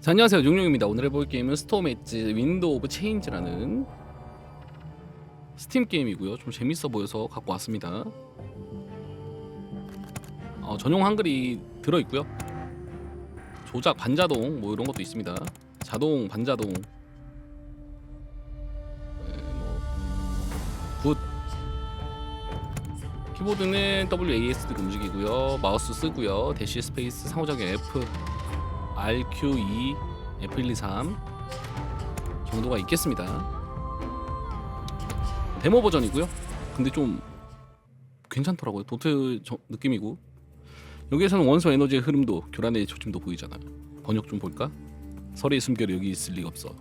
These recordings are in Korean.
자, 안녕하세요. 용용입니다. 오늘 해볼 게임은 스톰 엣지 윈도우 오브 체인지라는 스팀 게임이고요. 좀 재밌어 보여서 갖고 왔습니다. 어, 전용 한글이 들어있고요. 조작 반자동 뭐 이런 것도 있습니다. 자동 반자동. 네, 뭐, 굿. 키보드는 WASD로 움직이고요. 마우스 쓰고요. 대시 스페이스 상호작용 F RQ2 F123 정도가 있겠습니다. 데모 버전이고요. 근데 좀 괜찮더라고요. 도트 저- 느낌이고 여기에서는 원소 에너지의 흐름도 교란의 초침도 보이잖아요. 번역 좀 볼까? 설의 숨결이 여기 있을 리가 없어.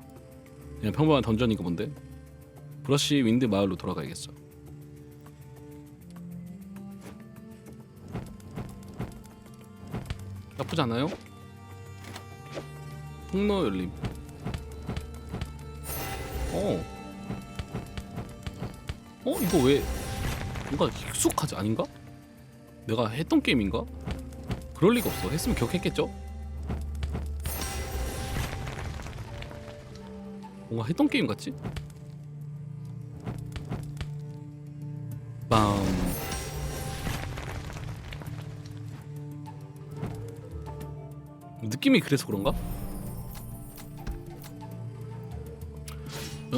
그냥 평범한 던전인가 본데. 브러쉬 윈드 마을로 돌아가야겠어. 나쁘지 않아요? 통로 열림. 어. 어 이거 왜 뭔가 익숙하지 아닌가? 내가 했던 게임인가? 그럴 리가 없어. 했으면 기억했겠죠? 뭔가 했던 게임 같지? 빰. 느낌이 그래서 그런가?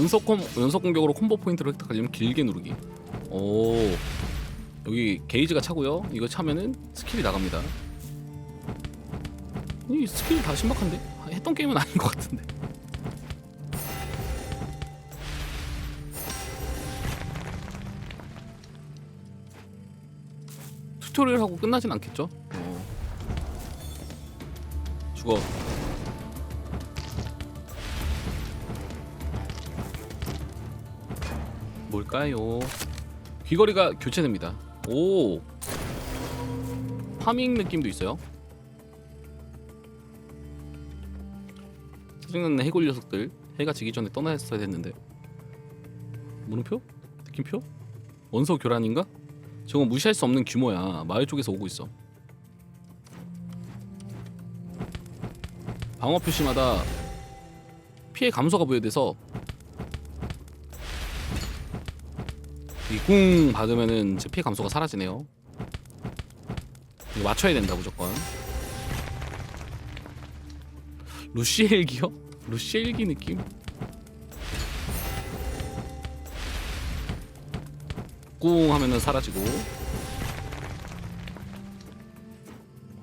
연속 콤 연속 공격으로 콤보 포인트를 획득하려면 길게 누르기. 오 여기 게이지가 차고요. 이거 차면은 스킬이 나갑니다. 이 스킬 다 신박한데 아, 했던 게임은 아닌 것 같은데. 튜토리얼 하고 끝나진 않겠죠? 어. 죽어. 뭘까요? 귀걸이가 교체됩니다. 오 파밍 느낌도 있어요. 짜증나는 해골 녀석들 해가 지기 전에 떠났어야 됐는데 물음표? 느낌표? 원소 교란인가? 저건 무시할 수 없는 규모야. 마을 쪽에서 오고 있어. 방어 표시마다 피해 감소가 부여돼서 이 궁 받으면은 제 피해 감소가 사라지네요. 이거 맞춰야 된다 무조건. 루시엘기요? 루시엘기 느낌? 꿍 하면은 사라지고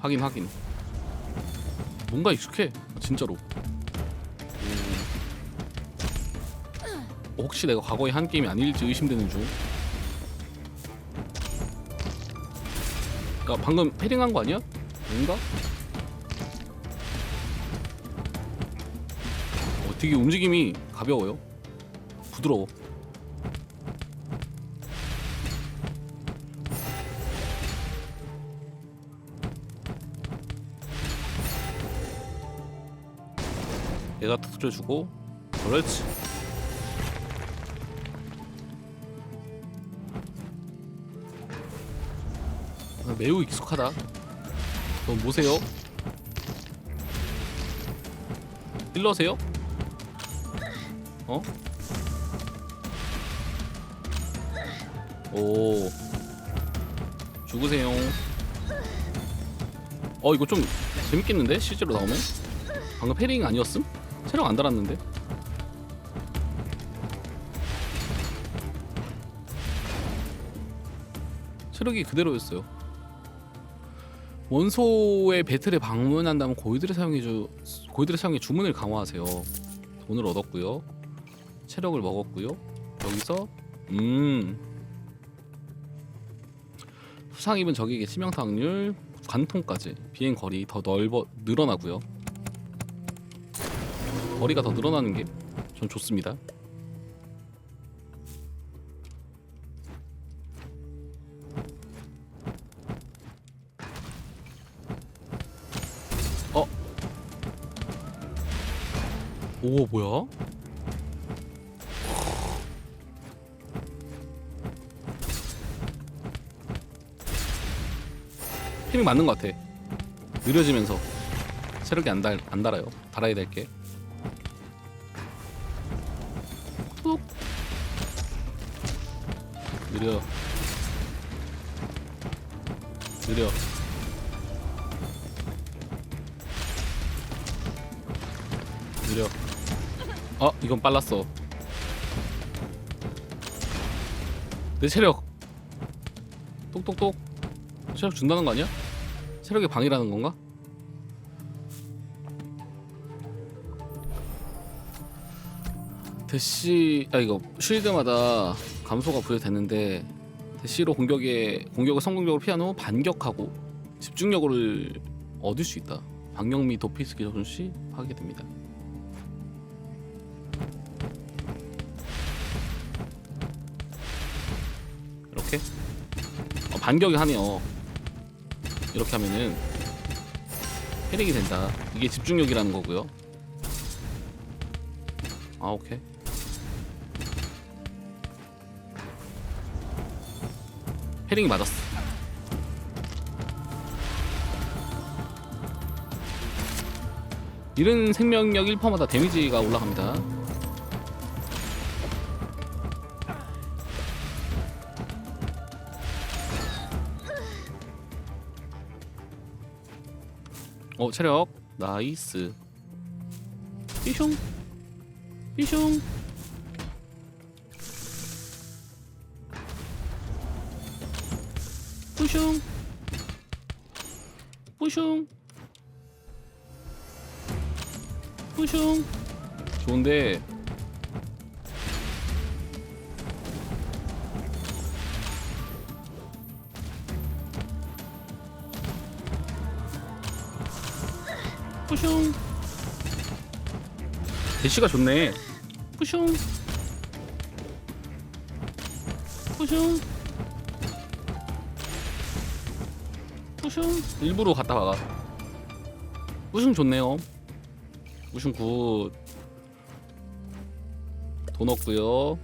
확인 확인 뭔가 익숙해 진짜로 오. 혹시 내가 과거에 한 게임이 아닐지 의심되는 중 그니까 방금 패링한 거 아니야? 아닌가? 어, 되게 움직임이 가벼워요 부드러워 얘가 터트려주고 그렇지 매우 익숙하다 넌 뭐세요? 힐러세요? 어? 오 죽으세요 어 이거 좀 재밌겠는데? 실제로 나오면? 방금 패링 아니었음? 체력 안 달았는데? 체력이 그대로였어요. 원소의 배틀에 방문한다면 고이들을 사용해 주 고이들을 사용해 주문을 강화하세요. 돈을 얻었고요. 체력을 먹었고요. 여기서 음 수상 입은 적에게 치명타 확률 관통까지 비행 거리 더 넓어 늘어나고요. 거리가 더 늘어나는 게 전 좋습니다. 오 뭐야? 힘이 맞는 것 같아. 느려지면서. 체력이 안, 달, 안 달아요. 달아야 될게. 톡. 느려. 느려. 느려 어 이건 빨랐어 내 체력 똑똑똑 체력 준다는 거 아니야? 체력의 방이라는 건가? 대시 아 이거 쉴드마다 감소가 부여됐는데 대시로 공격에 공격을 성공적으로 피한 후 반격하고 집중력을 얻을 수 있다. 방역 및 도피 스킬 적용 시 파괴됩니다. 반격이 하네요. 이렇게 하면은 패링이 된다. 이게 집중력이라는 거고요. 아 오케이. 패링이 맞았어. 잃은 생명력 1%마다 데미지가 올라갑니다. 어 체력. 나이스. 삐숑 삐숑 뿌숑 뿌숑 뿌숑 좋은데 뿌숑 대시가 좋네. 뿌숑 뿌숑 뿌숑 일부러 갔다 와가 뿌숑 좋네요. 뿌숑 굿돈 없고요.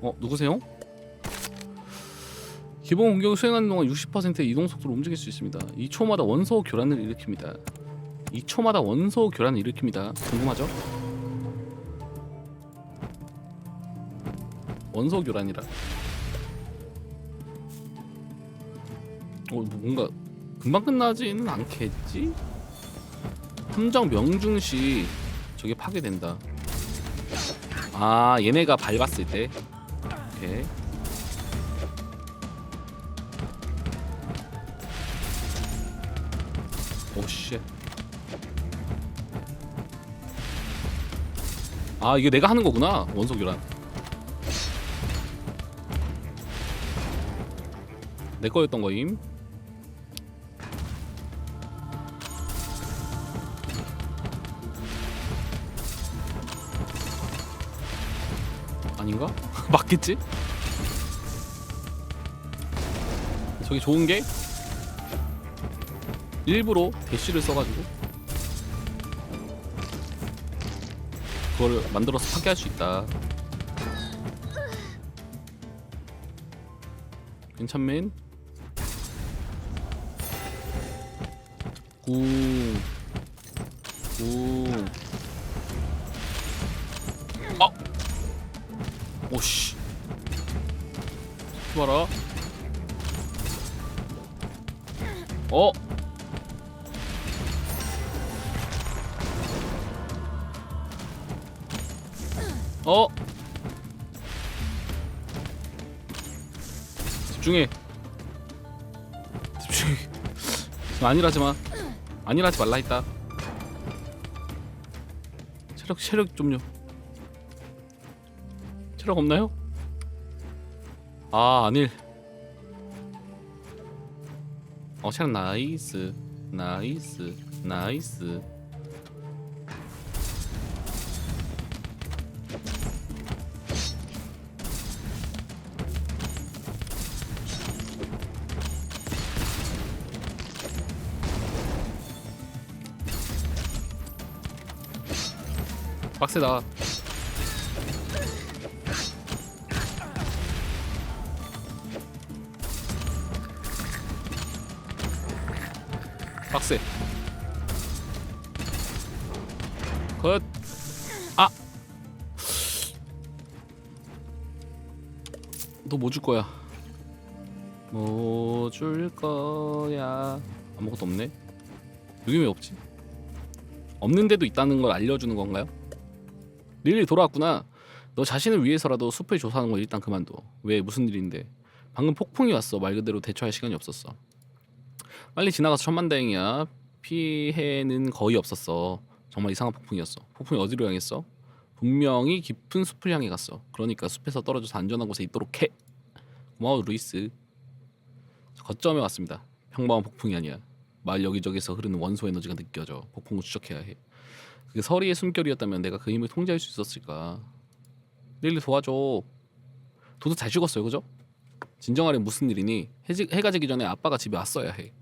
어 누구세요? 기본 공격을 수행하는 동안 60%의 이동 속도로 움직일 수 있습니다. 2초마다 원소 교란을 일으킵니다 2초마다 원소 교란을 일으킵니다. 궁금하죠? 원소 교란이라. 어 뭔가 금방 끝나지는 않겠지? 함정 명중시 저게 파괴된다. 아 얘네가 밟았을 때. 오케이. 오 쉣. 아 이게 내가 하는 거구나 원소 교란 내 거였던 거임 아닌가? 맞겠지? 저기 좋은 게 일부러 대쉬를 써가지고 그걸 만들어서 파괴할 수 있다. 괜찮맨? 구. 구. 아! 오씨. 봐라. 어? 어? 집중해. 집중해. 아니라지 마. 아니라지 말라 했다. 체력 체력 좀요. 체력 없나요? 아 아닐. 어 체력 나이스 나이스 나이스. 빡세다. 빡세. 컷. 아. 너 뭐 줄 거야? 뭐 줄 거야? 아무것도 없네. 여기 왜 없지? 없는 데도 있다는 걸 알려주는 건가요? 릴리 돌아왔구나. 너 자신을 위해서라도 숲을 조사하는 걸 일단 그만둬. 왜 무슨 일인데? 방금 폭풍이 왔어. 말 그대로 대처할 시간이 없었어. 빨리 지나가서 천만다행이야. 피해는 거의 없었어. 정말 이상한 폭풍이었어. 폭풍이 어디로 향했어? 분명히 깊은 숲을 향해 갔어. 그러니까 숲에서 떨어져서 안전한 곳에 있도록 해. 고마워 루이스. 거점에 왔습니다. 평범한 폭풍이 아니야. 마을 여기저기서 흐르는 원소 에너지가 느껴져. 폭풍을 추적해야 해. 그게 서리의 숨결이었다면 내가 그 힘을 통제할 수 있었을까? 릴리 도와줘. 도도 잘 죽었어요, 그죠? 진정하려 무슨 일이니? 해지, 해가 지기 전에 아빠가 집에 왔어야 해.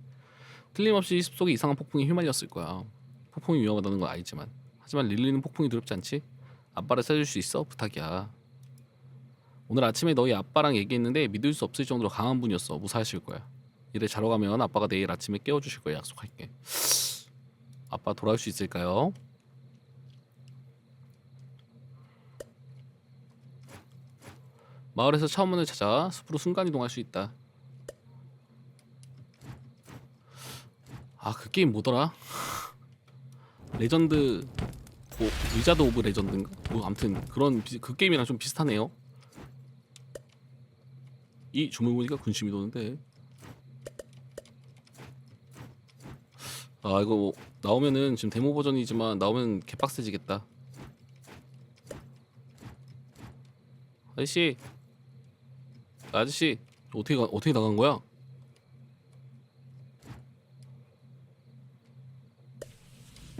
틀림없이 숲속에 이상한 폭풍에 휘말렸을 거야. 폭풍이 위험하다는 건 알지만 하지만 릴리는 폭풍이 두렵지 않지? 아빠를 살릴 수 있어? 부탁이야. 오늘 아침에 너희 아빠랑 얘기했는데 믿을 수 없을 정도로 강한 분이었어. 무사하실 거야. 이래 자러 가면 아빠가 내일 아침에 깨워주실 거야. 약속할게. 아빠 돌아올 수 있을까요? 마을에서 차원문을 찾아 숲으로 순간 이동할 수 있다. 아 그 게임 뭐더라? 레전드 뭐 위자드 오브 레전드인가? 뭐 아무튼 그런 비, 그 게임이랑 좀 비슷하네요. 이 주문 보니까 군침이 도는데. 아 이거 뭐 나오면은 지금 데모 버전이지만 나오면 개빡세지겠다. 아저씨, 아저씨 어떻게 가, 어떻게 나간 거야?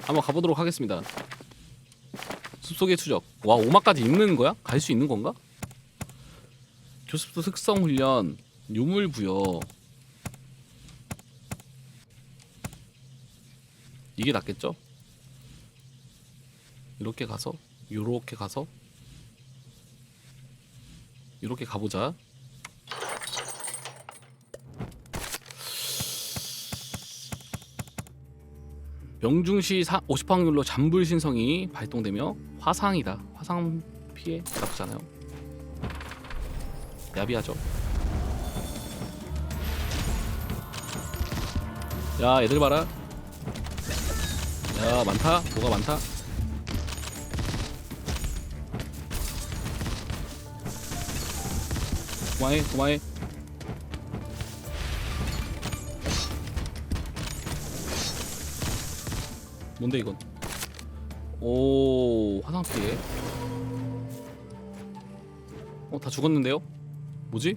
한번 가보도록 하겠습니다. 숲속의 추적. 와 오마까지 있는 거야? 갈 수 있는 건가? 교습도 특성 훈련, 유물 부여. 이게 낫겠죠? 이렇게 가서, 요렇게 가서, 이렇게 가보자. 명중시 50 확률로 잠불 신성이 발동되며 화상이다. 화상 피해 나쁘잖아요. 야비하죠. 야 애들 봐라. 야 많다. 뭐가 많다. 고마해 고마해. 뭔데 이건? 오 화상 피해. 어다 죽었는데요? 뭐지?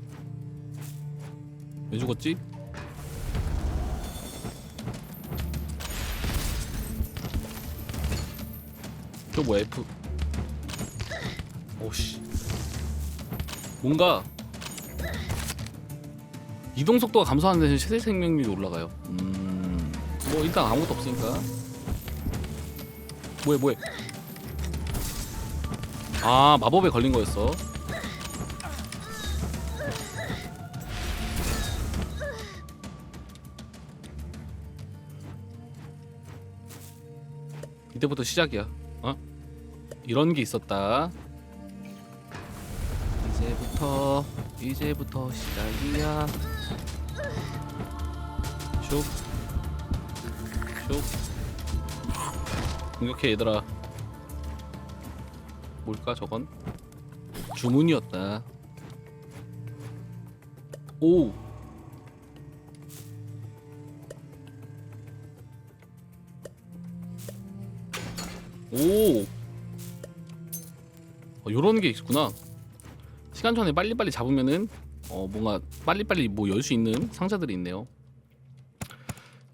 왜 죽었지? 저 뭐야 F 오씨 뭔가 이동 속도가 감소하는 대신 최대 생명률이 올라가요 음 뭐 일단 아무것도 없으니까 뭐해 뭐해 아 마법에 걸린 거였어 이때부터 시작이야. 어? 이런 게 있었다. 이제부터 이제부터 시작이야. 슉. 슉. 공격해 얘들아. 뭘까 저건? 주문이었다. 오. 오. 어, 요런 게 있구나. 시간 전에 빨리빨리 잡으면은 어 뭔가 빨리빨리 뭐 열 수 있는 상자들이 있네요.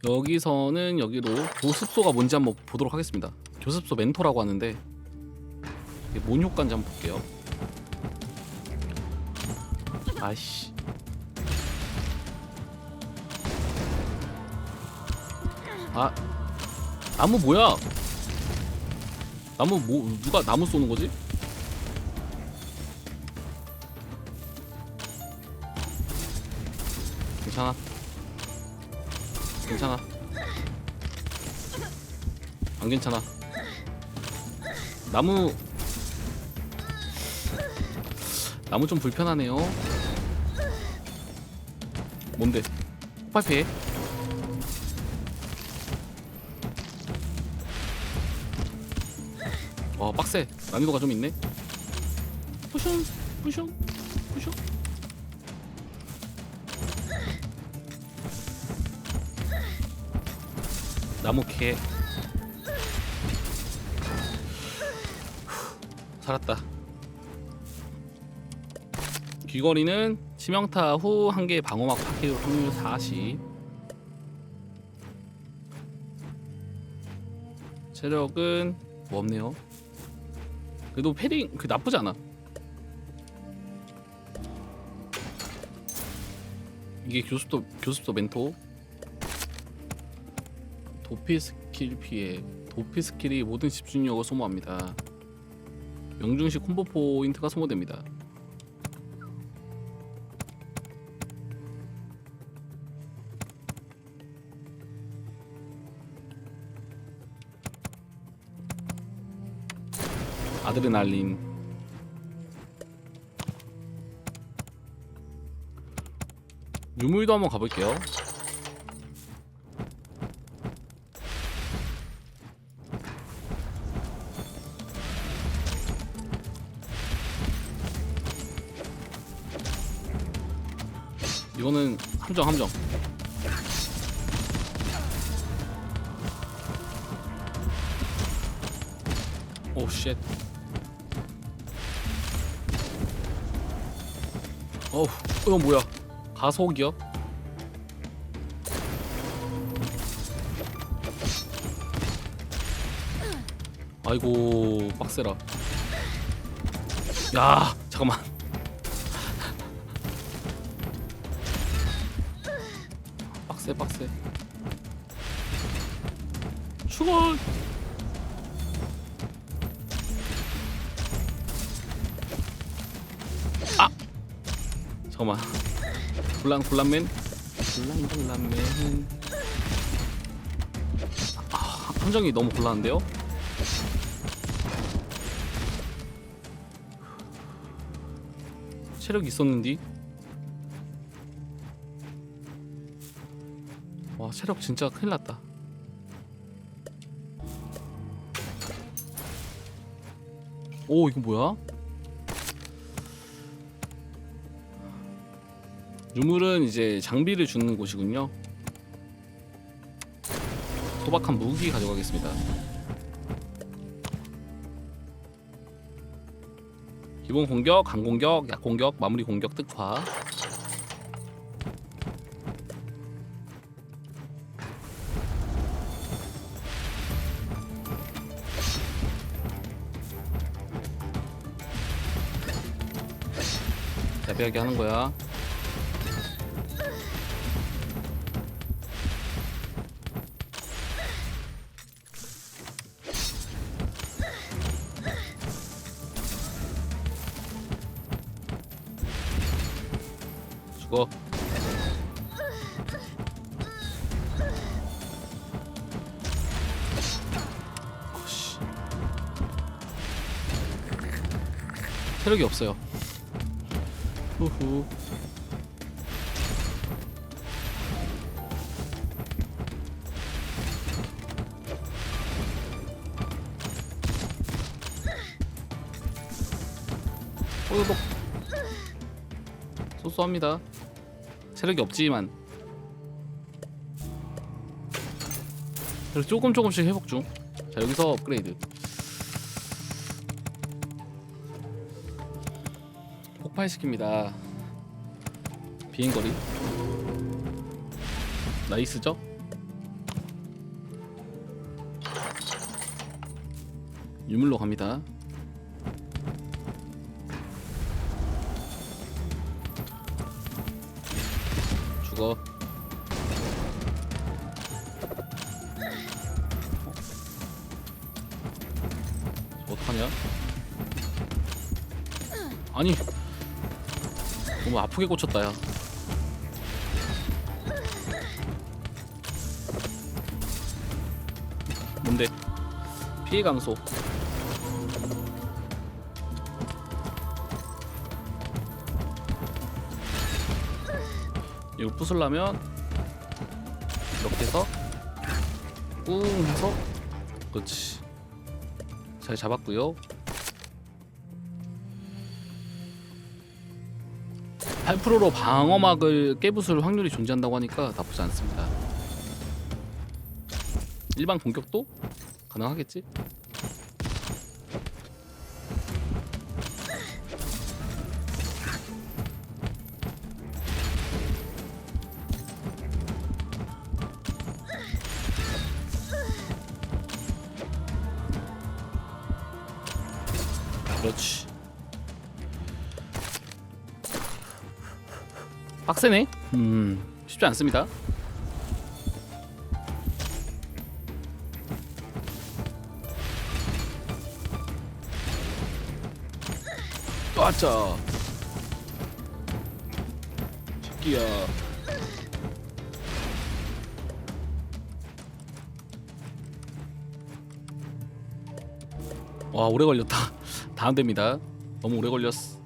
여기서는 여기로 교습소가 뭔지 한번 보도록 하겠습니다. 교습소 멘토라고 하는데 이게 뭔 효과인지 한번 볼게요. 아이씨. 아 나무 뭐야? 나무 뭐 누가 나무 쏘는 거지? 괜찮아. 괜찮아. 안 괜찮아. 나무 나무 좀 불편하네요. 뭔데? 폭발 피해? 와 빡세 난이도가 좀 있네. 부숑 부숑 나무 캐. 살았다. 귀걸이는 치명타 후 한 개의 방어막 파괴 확률 40. 체력은 뭐 없네요. 그래도 패딩 그 나쁘지 않아. 이게 교습도 교습도 멘토. 도피 스킬 피해. 도피 스킬이 모든 집중력을 소모합니다. 명중시 콤보 포인트가 소모됩니다. 아드레날린 유물도 한번 가볼게요. 이거는 함정 함정. 오 쉣. 어우, 이건 뭐야? 가속이요? 아이고 빡세라. 야 잠깐만. 불란 불란맨. 불란 불란맨. 아 함정이 너무 곤란한데요? 체력 있었는디? 와 체력 진짜 큰일 났다. 오 이거 뭐야? 유물은 이제 장비를 주는 곳이군요. 소박한 무기 가져가겠습니다. 기본 공격, 강 공격, 약 공격, 마무리 공격 특화. 야비하게 하는 거야. 체력이 없어요. 후후. 호요복 소소합니다. 체력이 없지만 조금 조금씩 회복 중. 자 여기서 업그레이드. 폭발시킵니다. 비행거리. 나이스죠? 유물로 갑니다. 죽어. 저 어떡하냐? 아니 너무 아프게 고쳤다 야. 뭔데? 피해 감소. 이거 부술라면 이렇게 해서 꿍 해서 그렇지. 잘 잡았구요. 8%로 방어막을 깨부술 확률이 존재한다고 하니까 나쁘지 않습니다 일반 공격도 가능하겠지? 세네. 음, 쉽지 않습니다. 아짜. 새끼야. 와 오래 걸렸다. 다음 됩니다. 너무 오래 걸렸어.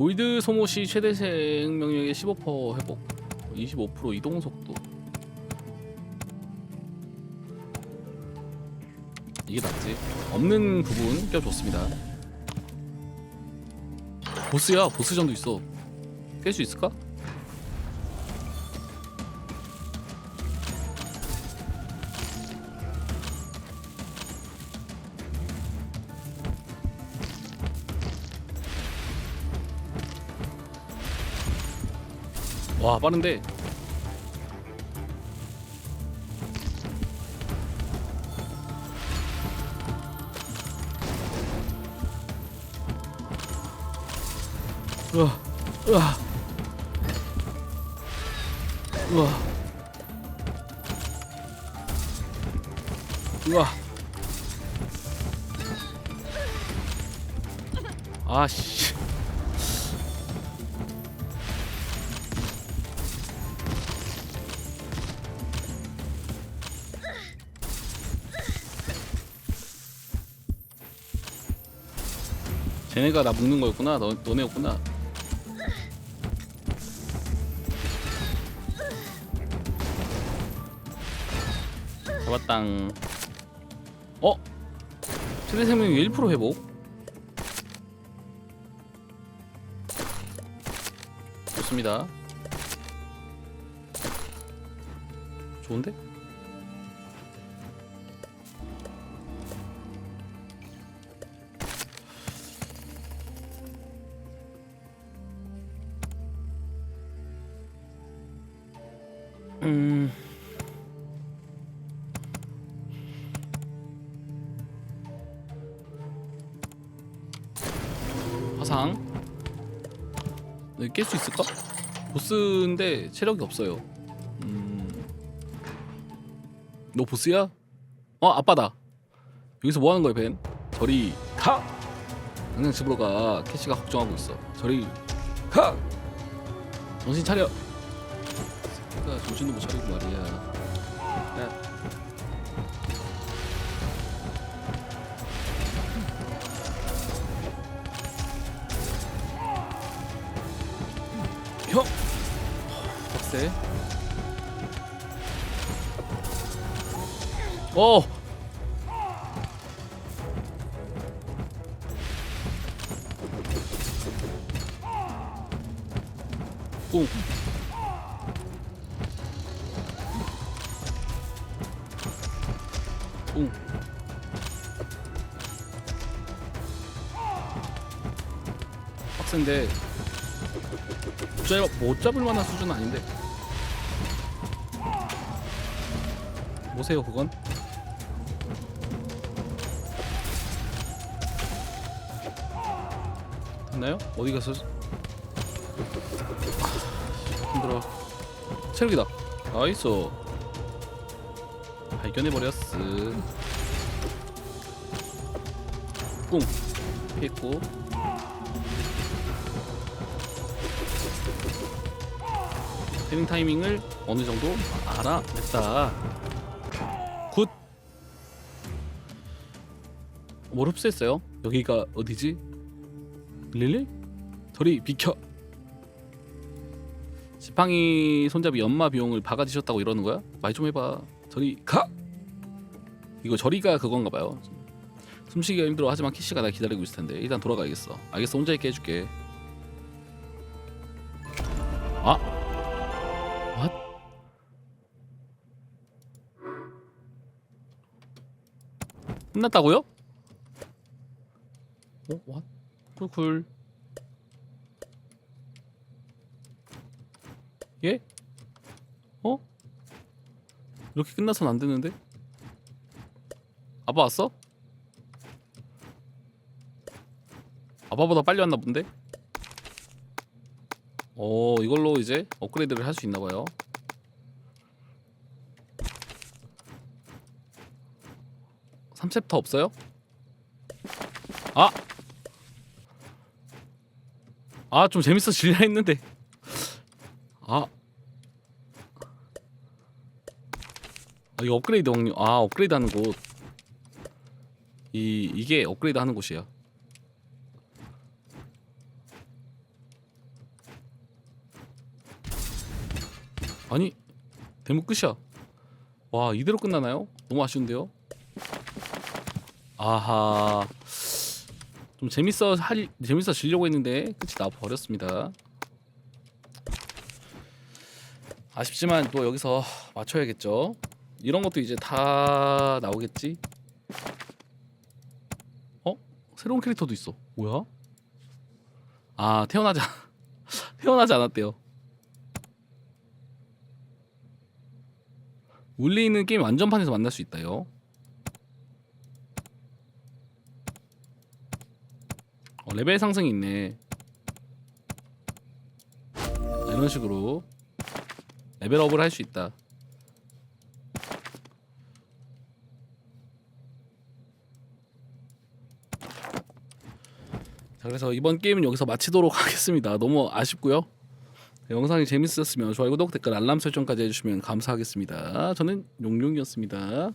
골드 소모 시 최대 생명력의 15% 회복, 25% 이동 속도. 이게 낫지. 없는 부분 껴줬습니다. 보스야, 보스전도 있어. 깰 수 있을까? 와 빠른데? 우와 우와 쟤네가 나 묶는 거였구나. 너 너네였구나. 잡았당. 어? 최대 생명력 1% 회복. 좋습니다. 좋은데? 있을까? 보스인데 체력이 없어요 음... 너 보스야? 어 아빠다 여기서 뭐 하는 거야 벤? 저리 가! 당장 집으로 가 캐시가 걱정하고 있어 저리 가! 정신 차려 새끼가 정신도 못 차리고 말이야 야. 빡세 어! 꽁 꽁. 빡센데 못, 잡, 못 잡을 만한 수준은 아닌데 뭐세요 그건? 됐나요? 어디 가서 아, 힘들어. 체력이다. 나이스. 발견해버렸어. 꿍. 피했고. 헤딩 타이밍을 어느 정도 알아냈다. 뭘 흡수했어요? 여기가 어디지? 릴리? 저리 비켜. 지팡이 손잡이 연마 비용을 바가지셨다고 이러는 거야? 말 좀 해봐. 저리 가. 이거 저리가 그건가 봐요. 숨쉬기가 힘들어 하지만 키씨가 날 기다리고 있을 텐데 일단 돌아가야겠어. 알겠어 혼자 있게 해줄게. 아? 끝났다고요? 어? what? 쿨쿨. 예? 어? 이렇게 끝나선 안 되는데? 아빠 왔어? 아빠보다 빨리 왔나 본데? 어 이걸로 이제 업그레이드를 할 수 있나 봐요. 삼챕터 없어요? 아 좀 재밌어 질려 했는데. 아. 아 이거 업그레이드 확률 아 업그레이드 하는 곳. 이, 이게 업그레이드 하는 곳이야 아니 대목 끝이야. 와 이대로 끝나나요? 너무 아쉬운데요? 아하 좀 재밌어 할 재밌어 지려고 했는데 끝이 나 버렸습니다. 아쉽지만 또 여기서 맞춰야겠죠? 이런 것도 이제 다 나오겠지? 어? 새로운 캐릭터도 있어. 뭐야? 아 태어나지 않- 태어나지 않았대요. 울리는 게임 완전판에서 만날 수 있다요. 어, 레벨 상승이 있네. 이런 식으로 레벨업을 할 수 있다. 자, 그래서 이번 게임은 여기서 마치도록 하겠습니다. 너무 아쉽고요. 영상이 재밌었으면 좋아요, 구독, 댓글, 알람 설정까지 해주시면 감사하겠습니다. 저는 용용이었습니다.